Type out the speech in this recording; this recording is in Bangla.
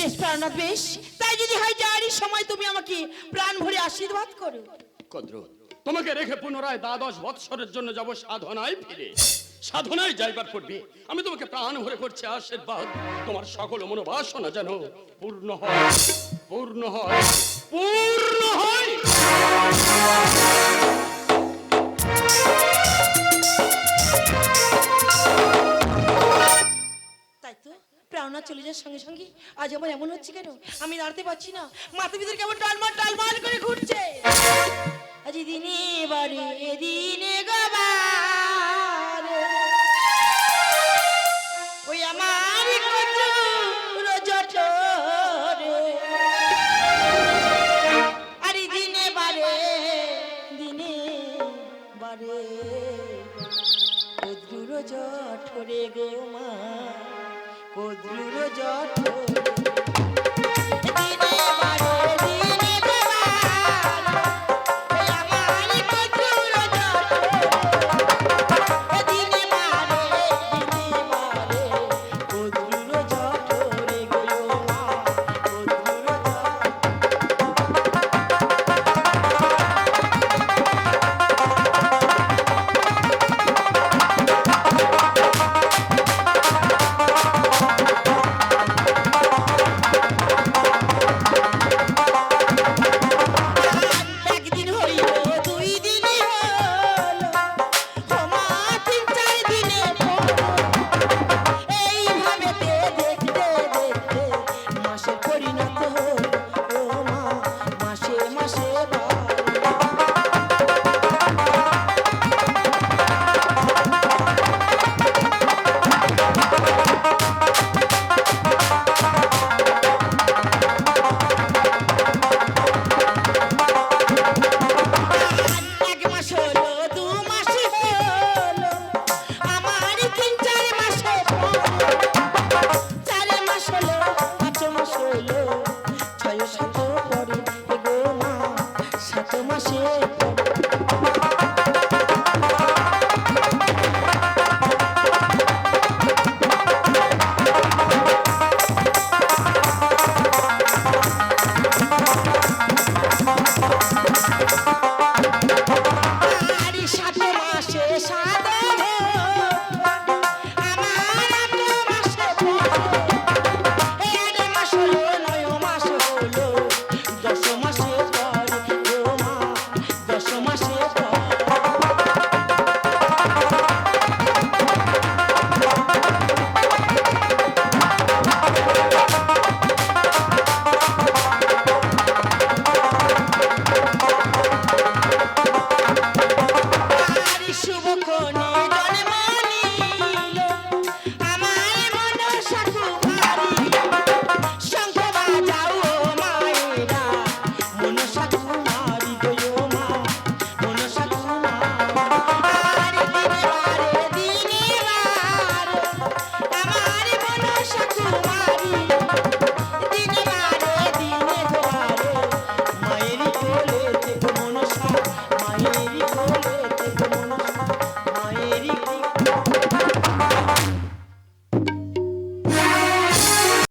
বেশ, প্রাণনাথ, বেশ। তাই যদি হয় যারই সময় তুমি আমাকে প্রাণ ভরে আশীর্বাদ করো। তোমাকে রেখে পুনরায় দ্বাদশ বৎসরের জন্য যাব সাধনায় ফিরে। সাধনায় যাইবার পূর্বে আমি তোমাকে প্রাণ ভরে করছি আশীর্বাদ। তোমার সকল মনোবাসনা যেন পূর্ণ হয় পূর্ণ হয় পূর্ণ হয়। রাওনা চলে যাওয়ার সঙ্গে সঙ্গে আজ আমার এমন হচ্ছে কেন? আমি দাঁড়াতে পারছি না। মাথার ভিতরে কেমন টালমাল টালমাল করে ঘুরছে। আজ দিনে বারে দিনে গবার। ওই আমার জঠরে গো মা। কদ্রুর জঠোর আসে।